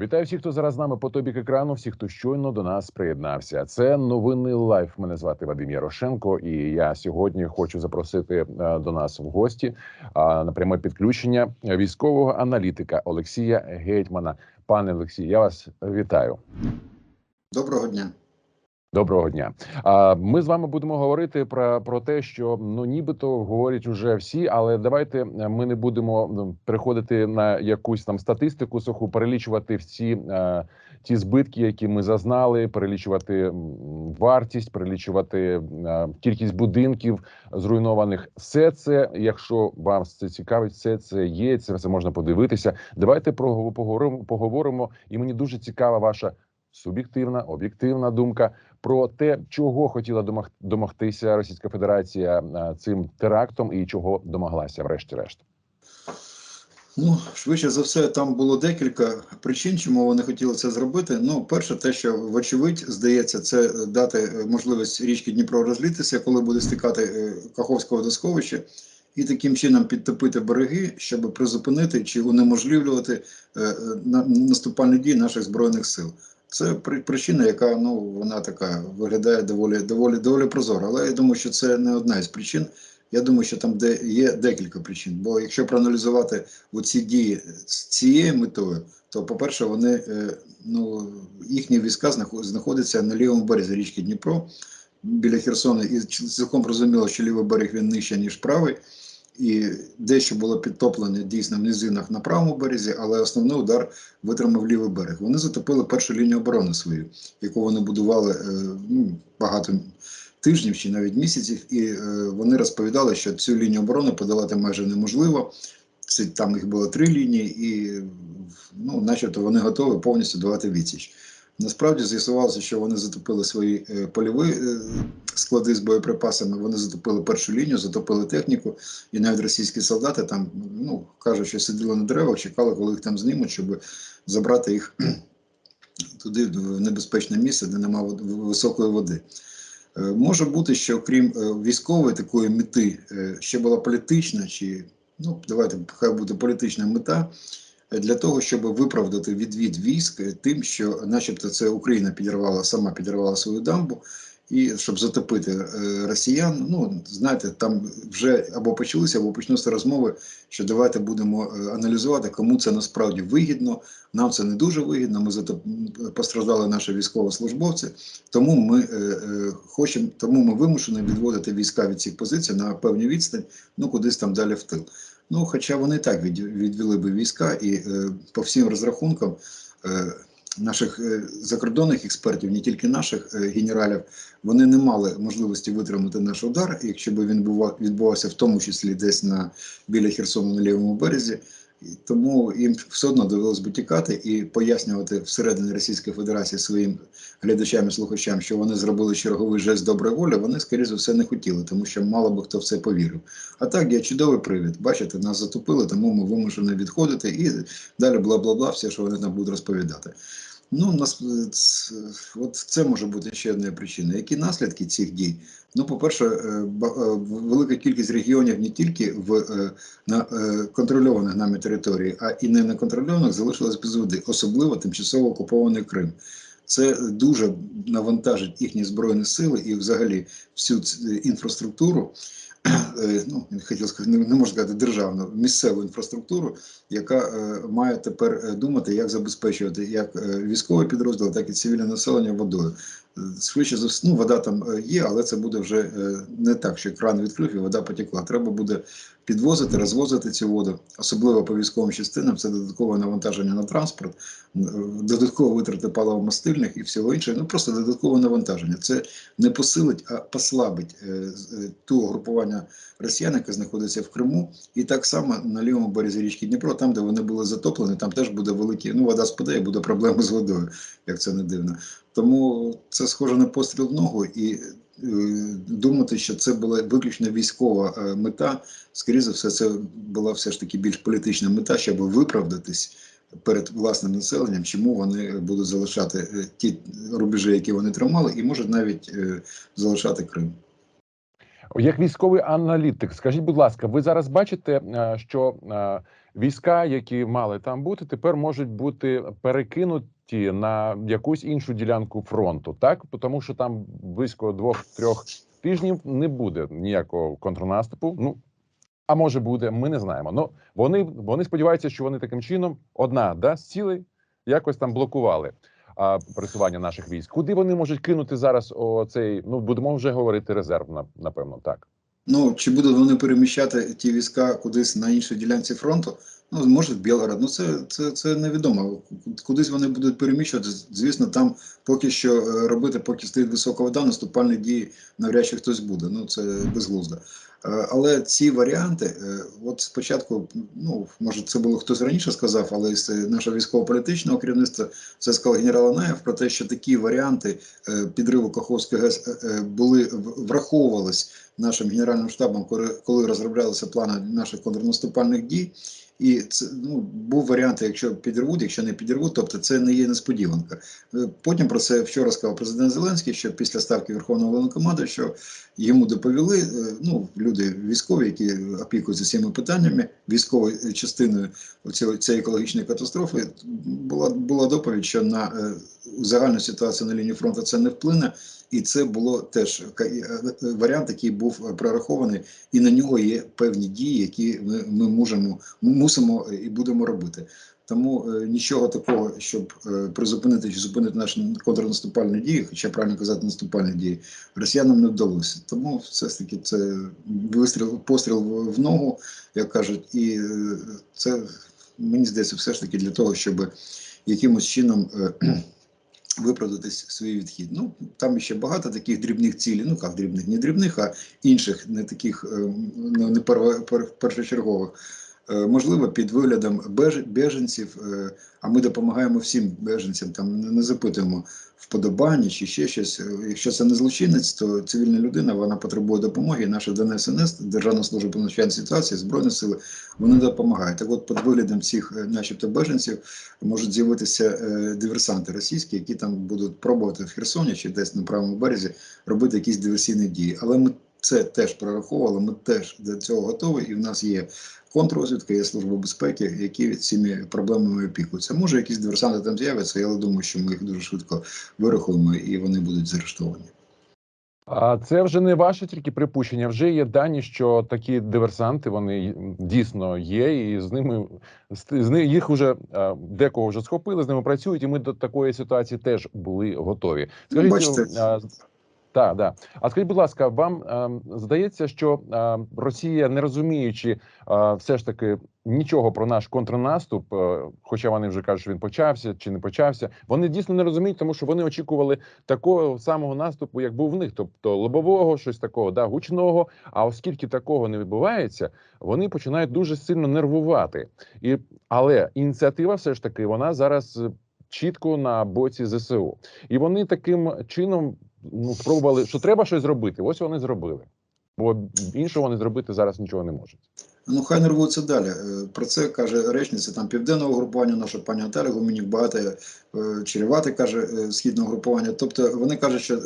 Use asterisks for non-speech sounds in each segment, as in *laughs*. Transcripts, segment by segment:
Вітаю всіх, хто зараз з нами по тобік екрану. Всіх, хто щойно до нас приєднався. Це новини лайф. Мене звати Вадим Ярошенко, і я сьогодні хочу запросити е, до нас в гості на пряме підключення військового аналітика Олексія Гетьмана. Пане Олексій, я вас вітаю. Доброго дня. Доброго дня. А ми з вами будемо говорити про, про те, що ну нібито говорять уже всі, але давайте е, ми не будемо переходити на якусь там статистику суху, перелічувати всі е, ті збитки, які ми зазнали, перелічувати вартість, перелічувати е, кількість будинків зруйнованих. Все це, якщо вам це цікавить, все це є. Це все можна подивитися. Давайте про поговоримо, поговоримо. І мені дуже цікава ваша суб'єктивна, об'єктивна думка про те, чого хотіла домогтися Російська Федерація е, цим терактом і чого домоглася, врешті-решт. Ну, швидше за все, там було декілька причин, чому вони хотіли це зробити. Ну, перше, те, що вочевидь, здається, це дати е, можливість річки Дніпро розлітися, коли буде стикати е, Каховське водосховище, і таким чином підтопити береги, щоб призупинити чи унеможливлювати на- наступальні дії наших збройних сил. Це при- причина, яка ну вона така виглядає доволі доволі доволі прозоро. Але я думаю, що це не одна із причин. Я думаю, що там де є декілька причин. Бо якщо проаналізувати оці дії з цією метою, то по-перше, вони е, ну їхні війська знаход- знаходяться на лівому березі річки Дніпро біля Херсона, і цілком зрозуміло, що лівий берег він нижче, ніж правий. І дещо було підтоплене дійсно в низинах на правому березі, але основний удар витримав лівий берег. Вони затопили першу лінію оборони свою, яку вони будували е, ну, багато тижнів чи навіть місяців, і е, вони розповідали, що цю лінію оборони подолати майже неможливо. Це там їх було три лінії, і ну, начебто вони готові повністю давати відсіч. Насправді з'ясувалося, що вони затопили свої е, польові е, склади з боєприпасами. Вони затопили першу лінію, затопили техніку, і навіть російські солдати там ну кажуть, що сиділи на деревах, чекали, коли їх там знімуть, щоб забрати їх *clears throat* туди, в небезпечне місце, де немає високої води. Е, Може бути, що крім військової такої мети, ще була політична, чи ну давайте хай буде політична мета для того, щоб виправдати відвід військ тим, що, начебто, це Україна підірвала, сама підірвала свою дамбу. І щоб затопити е, росіян, ну знаєте, там вже або почалися, або почнуться розмови, що давайте будемо е, аналізувати, кому це насправді вигідно. Нам це не дуже вигідно. Ми зато постраждали наші військовослужбовці. Тому ми е, е, хочемо, тому ми вимушені відводити війська від цих позицій на певні відстань, ну кудись там далі в тил. Ну, хоча вони так відвели би війська, і е, по всім розрахункам е, наших е, закордонних експертів, не тільки наших генералів, вони не мали можливості витримати наш удар, якщо б він відбувався в тому числі десь на біля Херсону на лівому березі. І Тому їм все одно довелось би тікати і пояснювати всередині Російської Федерації своїм глядачам і слухачам, що вони зробили черговий жест доброї волі. Вони, скоріше за все, не хотіли, тому що мало би хто в це повірив. А так є чудовий привід. Бачите, нас затопили, тому ми вимушені відходити і далі бла бла бла, все, що вони нам будуть розповідати. Ну, нас от це може бути ще одна причина. Які наслідки цих дій? Ну, по-перше, е, е, велика кількість регіонів не тільки в е, на е, контрольованих нами території, а і не неконтрольованих залишилось без води, особливо тимчасово окупований Крим. Це дуже навантажить їхні збройні сили і, взагалі, всю інфраструктуру. Е, Ну, не хотів сказати, не, можна сказати державну, місцеву інфраструктуру, яка е, має тепер е, думати, як забезпечувати як військові підрозділи, так і цивільне населення водою. Швидше ну, вода там є, але це буде вже не так, що кран відкрив і вода потекла. Треба буде підвозити, розвозити цю воду, особливо по військовим частинам. Це додаткове навантаження на транспорт, додатково витрати паливомастильних і всього іншого. Ну просто додаткове навантаження. Це не посилить, а послабить е, е, ту групування росіян, яке знаходиться в Криму, і так само на лівому березі річки Дніпро, там, де вони були затоплені, там теж буде великі. Ну, вода спаде і буде проблеми з водою, як це не дивно. Тому це схоже на постріл в ногу і. Е, Думати, що це була виключно військова е, мета, скоріше за все, це була все ж таки більш політична мета, щоб виправдатись перед власним населенням, чому вони будуть залишати е, ті рубежі, які вони тримали, і можуть навіть залишати Крим. Як військовий аналітик, скажіть, будь ласка, ви зараз бачите, що війська, які мали там бути, тепер можуть бути перекинуті на якусь іншу ділянку фронту, так тому що там близько двох-трьох тижнів не буде ніякого контрнаступу. Ну а може буде, ми не знаємо. Ну вони вони сподіваються, що вони таким чином одна да з цілей якось там блокували а, пересування наших військ. Куди вони можуть кинути зараз оцей, ну будемо вже говорити резерв, напевно, так. Ну, чи будуть вони переміщати ті війська кудись на іншій ділянці фронту? Ну, може, в Білгород. Ну, це, це, це невідомо. Кудись вони будуть переміщувати. Звісно, там поки що е, робити, поки стоїть висока вода, наступальні дії навряд чи хтось буде. Ну, це безглуздо. Е, Але ці варіанти, е, от спочатку, ну може, це було хтось раніше сказав, але з нашого військово-політичного керівництва це сказав генерал Анаєв про те, що такі варіанти підриву Каховської ГЕС були враховувались нашим генеральним штабом, коли, розроблялися плани наших контрнаступальних дій. І це ну був варіант, якщо підірвуть, якщо не підірвуть, тобто це не є несподіванка. Е, Потім про це вчора сказав президент Зеленський, що після ставки Верховного Головнокоманду, що йому доповіли е, ну люди військові, які опікуються цими питаннями, військовою частиною цієї цієї екологічної катастрофи, була була доповідь, що на е, загальну ситуацію на лінії фронту це не вплине. І це було теж е, е, варіант, який був е, прорахований, і на нього є певні дії, які ми, ми можемо мусимо і будемо робити. Тому е, нічого такого, щоб е, призупинити чи зупинити наші контрнаступальні дії, хоча правильно казати наступальні дії, росіянам не вдалося. Тому все ж таки це вистріл, постріл в ногу, як кажуть, і е, це мені здається, все ж таки для того, щоб якимось чином. Е, Виправдатись свій відхід. Ну там ще багато таких дрібних цілей, ну як дрібних, не дрібних, а інших, не таких е, ну, не першочергових. Е, Можливо, під виглядом беж- біженців, е, а ми допомагаємо всім біженцям, там не- запитуємо вподобання чи ще щось. Е, Якщо це не злочинець, то цивільна людина вона потребує допомоги. Наша ДНСНС, Державна служба по надзвичайній ситуації, Збройні сили, вони допомагають. Так от, під виглядом цих, начебто, беженців, можуть з'явитися диверсанти російські, які там будуть пробувати в Херсоні чи десь на правому березі робити якісь диверсійні дії. Але ми це теж прораховували, ми теж до цього готові, і в нас є контррозвідка, є служба безпеки, які цими проблемами опікуються. Може, якісь диверсанти там з'являться, але думаю, що ми їх дуже швидко вирахуємо і вони будуть заарештовані. А це вже не ваше тільки припущення. Вже є дані, що такі диверсанти вони дійсно є, і з ними з, них їх вже е, декого вже схопили, з ними працюють, і ми до такої ситуації теж були готові. Скажіть, бачите. Так, да. А скажіть, будь ласка, вам е, здається, що е, Росія, не розуміючи е, все ж таки нічого про наш контрнаступ, е, хоча вони вже кажуть, що він почався чи не почався, вони дійсно не розуміють, тому що вони очікували такого самого наступу, як був в них, тобто лобового, щось такого, да, гучного. А оскільки такого не відбувається, вони починають дуже сильно нервувати. І але ініціатива, все ж таки, вона зараз чітко на боці ЗСУ, і вони таким чином ну спробували, що треба щось зробити. Ось вони зробили. Бо іншого вони зробити зараз нічого не можуть. Ну, хай не рвуться далі. Е, Про це каже речниця там південного групування, наша пані Наталя Гуменюк, багато е, Черевати каже е, східного групування. Тобто вони кажуть, що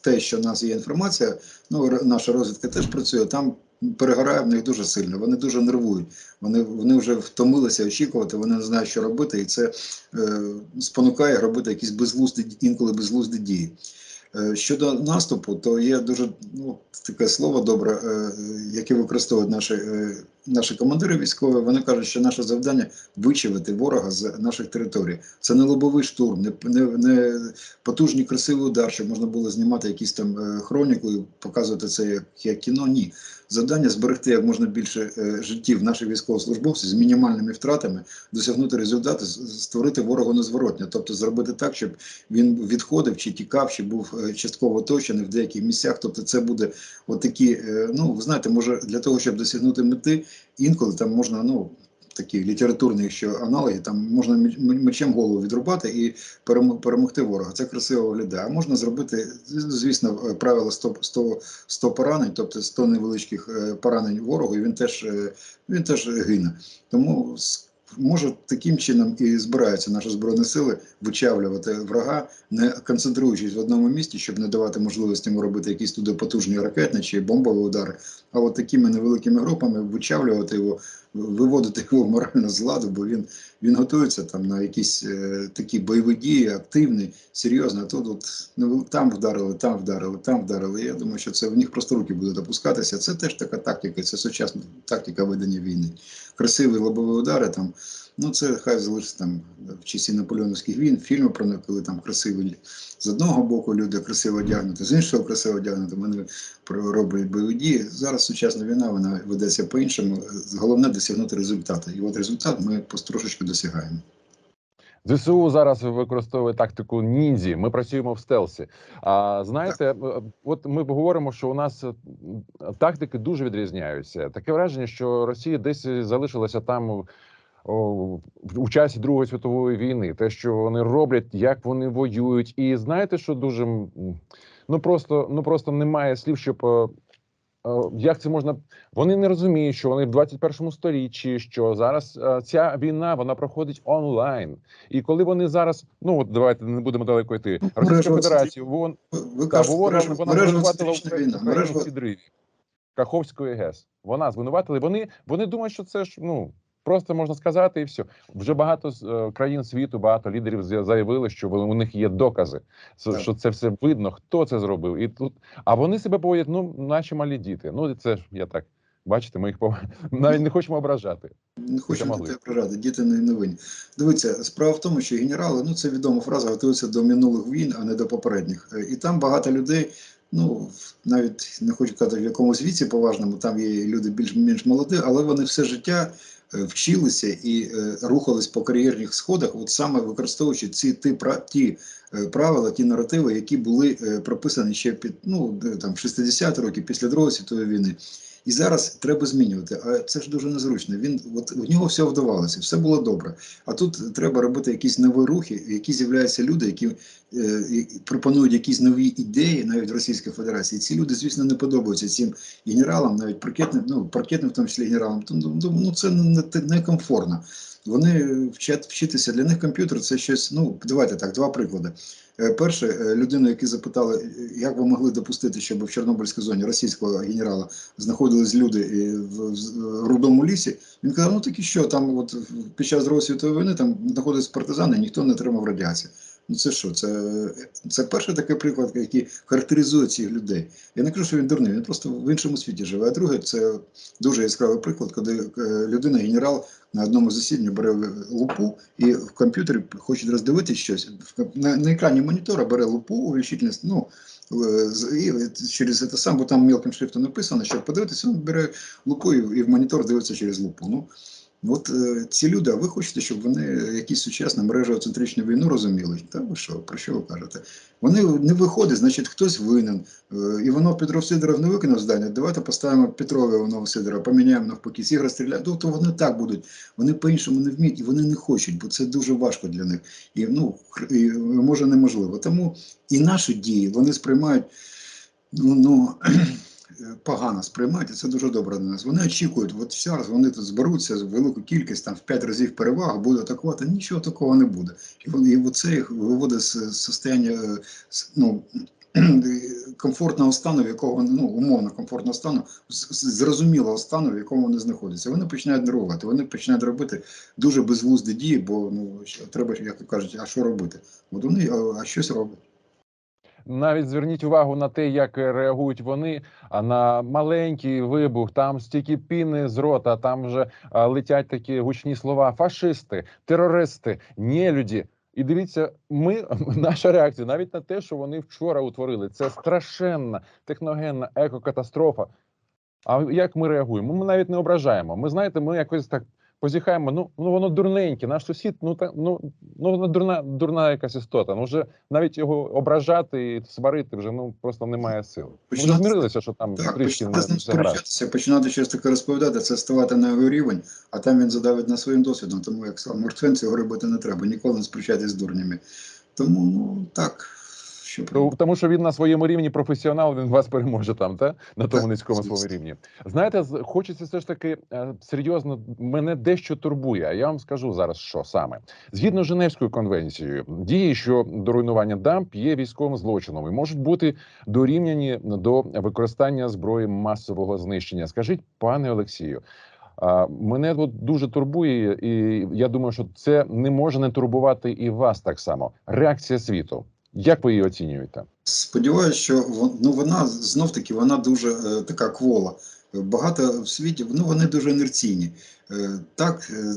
те, що в нас є інформація, ну наша розвідка теж працює. Там перегорає в них дуже сильно. Вони дуже нервують. Вони вони вже втомилися очікувати. Вони не знають, що робити, і це е, спонукає робити якісь безглузді інколи безглузді дії. Е, Щодо наступу, то є дуже ну, таке слово добре, е, яке використовують наші, е, наші командири військові. Вони кажуть, що наше завдання вичавити ворога з наших територій. Це не лобовий штурм, не, не, не потужний красивий удар, щоб можна було знімати якісь там хроніку і показувати це як, як кіно. Ні. Завдання зберегти як можна більше е, життів наших військовослужбовців з мінімальними втратами, досягнути результати, створити ворогу незворотня, тобто зробити так, щоб він відходив чи тікав, чи був е, частково оточений в деяких місцях. Тобто, це буде отакі, е, ну ви знаєте, може для того, щоб досягнути мети, інколи там можна, ну. Такі літературні, якщо аналоги, там можна мечем голову відрубати і перемогти ворога. Це красиво виглядає. А можна зробити, звісно, правило 100, 100, 100 поранень, тобто 100 невеличких е, поранень ворогу, і він теж, е, він теж гине. Тому може таким чином і збираються наші збройні сили вичавлювати врага, не концентруючись в одному місці, щоб не давати можливості йому робити якісь туди потужні ракетні чи бомбові удари. А от такими невеликими групами вичавлювати його, виводити його морально з ладу, бо він, він готується там на якісь е, такі бойові дії, активні, серйозно. А тут невел- там вдарили, там вдарили, там вдарили. Я думаю, що це в них просто руки будуть опускатися. Це теж така тактика, це сучасна тактика ведення війни. Красиві лобові удари там. Ну, це хай залишиться там в часі наполеоновських війн, фільми про них, коли там красиві з одного боку люди красиво одягнуті, з іншого красиво одягнуті, вони роблять бойові дії. Зараз сучасна війна вона ведеться по-іншому. Головне досягнути результату. І от результат ми потрошечки досягаємо. ЗСУ зараз використовує тактику ніндзі. Ми працюємо в стелсі. А знаєте, е, от ми говоримо, що у нас е, тактики дуже відрізняються. Таке враження, що Росія десь залишилася там. О, У часі Другої світової війни, те, що вони роблять, як вони воюють, і знаєте, що дуже ну просто ну просто немає слів, щоб е, е, як це можна. Вони не розуміють, що вони в 21 сторіччі, що зараз е, ця війна вона проходить онлайн. І коли вони зараз, ну от давайте не будемо далеко йти. Ну, Російська Федерація, вон та, кажете, вона, вона звинуватила. Україну в підриві Каховської ГЕС. Вона звинуватила. Вони вони думають, що це ж ну. Просто можна сказати, і все вже багато е, країн світу, багато лідерів заявили, що у них є докази, що це все видно, хто це зробив. І тут, а вони себе поводять, ну наші малі діти. Ну це ж я так. Бачите, ми їх пов... *laughs* навіть не хочемо ображати. Не хочу могли. дітей проради, діти не, винні. Дивіться, справа в тому, що генерали, ну це відома фраза, готуються до минулих війн, а не до попередніх. Е, І там багато людей, ну навіть не хочу казати в якомусь віці поважному, там є люди більш-менш молоді, але вони все життя вчилися і е, рухались по кар'єрних сходах, от саме використовуючи ці ті, ті е, правила, ті наративи, які були е, прописані ще під ну там 60 років після Другої світової війни. І зараз треба змінювати. А це ж дуже незручно. Він от в нього все вдавалося, все було добре. А тут треба робити якісь нові рухи, які з'являються люди, які е, пропонують якісь нові ідеї навіть в Російській Федерації. Ці люди, звісно, не подобаються цим генералам, навіть паркетним, ну паркетним, в тому числі генералам. Тому ну, це не, не комфортно. Вони вчать вчитися. Для них комп'ютер це щось. Ну давайте так, два приклади. Е, Перше, е, людину, які запитали, е, як ви могли допустити, щоб в Чорнобильській зоні російського генерала знаходились люди в, рудому лісі. Він казав: ну так і що там, от під час Другої світової війни там знаходились партизани, ніхто не отримав радіації. Ну це що? Це, це перший такий приклад, який характеризує цих людей. Я не кажу, що він дурний, він просто в іншому світі живе. А друге, це дуже яскравий приклад, коли е, людина, генерал на одному засіданні бере лупу і в комп'ютері хоче роздивитися щось. На, на екрані монітора бере лупу, увеличительність, ну, і через це сам, бо там мілким шрифтом написано, щоб подивитися, він бере лупу і, і в монітор дивиться через лупу. Ну, От е, ці люди, а ви хочете, щоб вони якісь сучасну мережоцентричну війну розуміли? Та ви що, про що ви кажете? Вони не виходять, значить, хтось винен. Е, Іванов Петров Сидоров не виконав здання. Давайте поставимо Петрова Іванова Сидора, поміняємо навпаки, ці ігри стріляють. Тобто вони так будуть, вони по-іншому не вміють і вони не хочуть, бо це дуже важко для них. І ну, і, може неможливо. Тому і наші дії вони сприймають ну, ну погано сприймають, це дуже добре для нас. Вони очікують, от зараз вони тут зберуться з велику кількість, там в 5 разів перевагу, будуть атакувати. Нічого такого не буде. І вони і оце їх виводить з состояння е, ну, *clears throat* комфортного стану, в якого вони, ну, умовно комфортного стану, зрозумілого стану, в якому вони знаходяться. Вони починають нервувати, вони починають робити дуже безглузді дії, бо ну треба, як то кажуть, а що робити? От вони а щось роблять. Навіть зверніть увагу на те, як реагують вони на маленький вибух. Там стільки піни з рота, там вже летять такі гучні слова: фашисти, терористи, нелюді. І дивіться, ми *laughs* наша реакція навіть на те, що вони вчора утворили, це страшенна техногенна екокатастрофа. А як ми реагуємо? Ми навіть не ображаємо. Ми знаєте, ми якось так позіхаємо. Ну ну воно дурненьке. Наш сусід, ну та ну ну воно дурна, дурна якась істота. Ну вже навіть його ображати і сварити вже ну просто немає сил. Ми вже Починати- змирилися, що там Так, трішки починати сперечатися, починати щось таке розповідати, це ставати на його рівень, а там він задавить на своїм досвідом. Тому як сказав Мортфен, цього робити не треба, ніколи не сперечатися з дурнями. Тому ну так, Що То- Тому що він на своєму рівні професіонал, він вас переможе там, та на тому Так, низькому своєму рівні. Знаєте, хочеться все ж таки е, серйозно. Мене дещо турбує. А я вам скажу зараз, що саме згідно з Женевською конвенцією, дії, що до руйнування дамб є військовим злочином і можуть бути дорівняні до використання зброї масового знищення. Скажіть, пане Олексію. А мене от дуже турбує, і я думаю, що це не може не турбувати і вас так само. Реакція світу. Як ви її оцінюєте? Сподіваюся, що ну, вона знов таки вона дуже е, така квола. Багато в світі ну вони дуже інерційні. Е, так, е,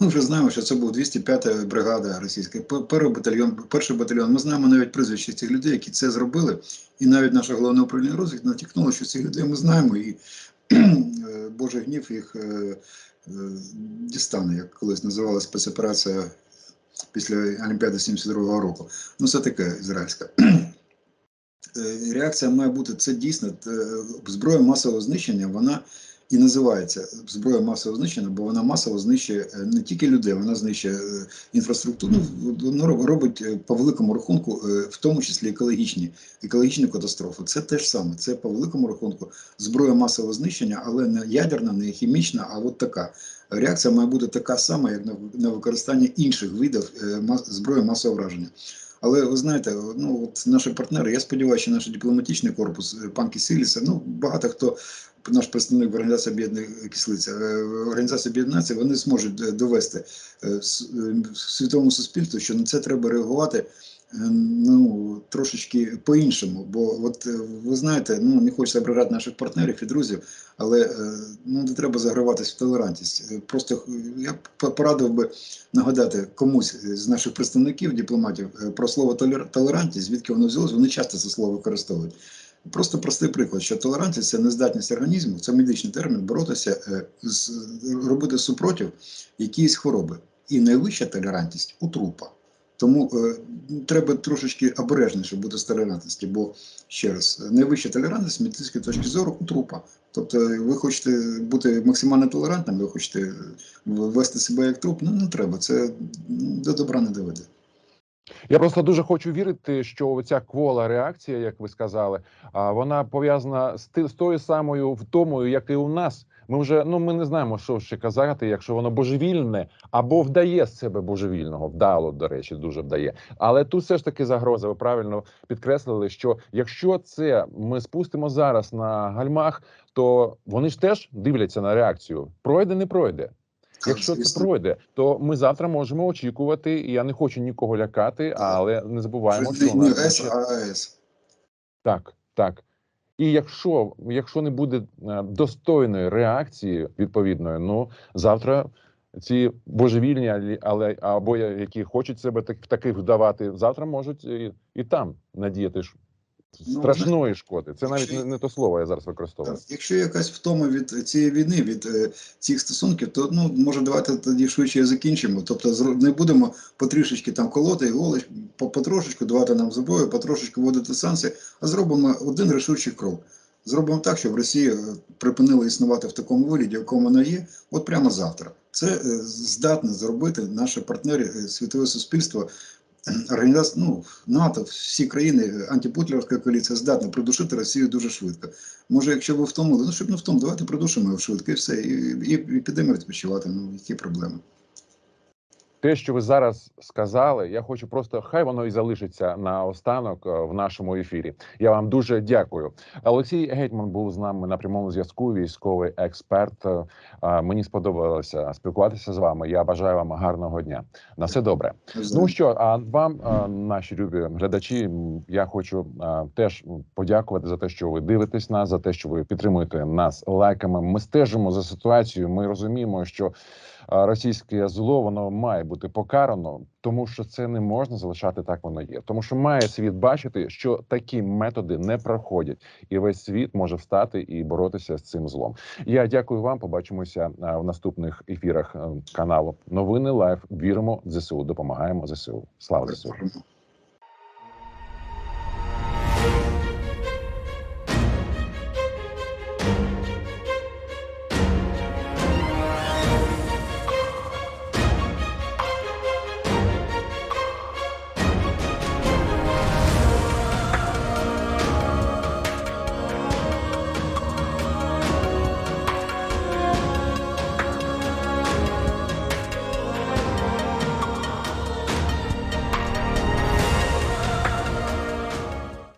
ми вже знаємо, що це був 205-та бригада російська, перший батальйон, перший батальйон. Ми знаємо навіть прізвища цих людей, які це зробили. І навіть наше головне управління розвідки натякнуло, що цих людей ми знаємо, і е, Божий гнів їх дістане, як колись називалася спецоперація після Олімпіади 72-го року. Ну, це таке ізраїльська. Е, Реакція має бути це дійсно е, зброя масового знищення. Вона і називається зброя масового знищення, бо вона масово знищує е, не тільки людей, вона знищує інфраструктуру. Ну, робить по великому рахунку, в тому числі екологічні екологічні катастрофи. Це те ж саме. Це по великому рахунку зброя масового знищення, але не ядерна, не хімічна, а от така. Реакція має бути така сама, як на, використання інших видів е, зброї масового враження. Але ви знаєте, ну от наші партнери, я сподіваюся, що наш дипломатичний корпус е, пан Кисиліса, ну багато хто наш представник в організації Об'єднаних Кислиця, е, в організації Націй, вони зможуть довести світовому суспільству, що на це треба реагувати. Е, Ну, трошечки по-іншому, бо от е, ви знаєте, ну не хочеться ображати наших партнерів і друзів, але е, ну не треба заграватися в толерантність. Е, Просто я порадив би нагадати комусь з наших представників, дипломатів, про слово толер- толерантність, звідки воно взялось, вони часто це слово використовують. Просто простий приклад, що толерантність це нездатність організму, це медичний термін, боротися з робити супротив якоїсь хвороби. І найвища толерантність у трупа. Тому е, треба трошечки обережніше бути з толерантності, бо ще раз, найвища толерантність з медицинської точки зору у трупа. Тобто, ви хочете бути максимально толерантним, ви хочете вести себе як труп, ну не треба. Це ну, до добра не доведе. Я просто дуже хочу вірити, що ця квола реакція, як ви сказали, вона пов'язана з тою самою втомою, як і у нас. Ми вже ну ми не знаємо, що ще казати, якщо воно божевільне або вдає з себе божевільного, вдало до речі, дуже вдає. Але тут все ж таки загроза. Ви правильно підкреслили, що якщо це ми спустимо зараз на гальмах, то вони ж теж дивляться на реакцію. Пройде, не пройде. Якщо це пройде, то ми завтра можемо очікувати. І я не хочу нікого лякати, але не забуваємо, що у нас АЕС. так, так. І якщо, якщо не буде е, достойної реакції відповідної, ну завтра ці божевільні, але або які хочуть себе так, таких вдавати, завтра можуть і, і там надіяти ж Ну, страшної шкоди. Це навіть якщо- не, не то слово я зараз використовую. Так, Якщо якась втома від цієї війни, від е, цих стосунків, то ну може давайте тоді швидше закінчимо. Тобто не будемо потрішечки там колоти і потрошечку давати нам зброю, потрошечку вводити санкції, а зробимо один рішучий крок. Зробимо так, щоб Росія е, припинила існувати в такому вигляді, в якому вона є, от прямо завтра. Це е, здатне зробити наші партнери, е, світове суспільство, *clears throat* організація, ну, НАТО, всі країни, антипутлерська коаліція здатна придушити Росію дуже швидко. Може, якщо ви втомили, ну щоб не втом, давайте придушимо його швидко і все, і, і, і підемо відпочивати. Ну, які проблеми. Те, що ви зараз сказали, я хочу просто хай воно і залишиться на останок е, в нашому ефірі. Я вам дуже дякую. Олексій Гетьман був з нами на прямому зв'язку. Військовий експерт. Е, е, Мені сподобалося спілкуватися з вами. Я бажаю вам гарного дня. На все добре. Ну що, а вам, наші любі глядачі, я хочу теж подякувати за те, що ви дивитесь нас, за те, що ви підтримуєте нас лайками. Ми стежимо за ситуацією. Ми розуміємо, що російське зло воно має бути покарано, тому що це не можна залишати так, воно є. Тому що має світ бачити, що такі методи не проходять, і весь світ може встати і боротися з цим злом. Я дякую вам. Побачимося в наступних ефірах е, каналу Новини Лайф. Віримо в ЗСУ. Допомагаємо ЗСУ. Слава ЗСУ.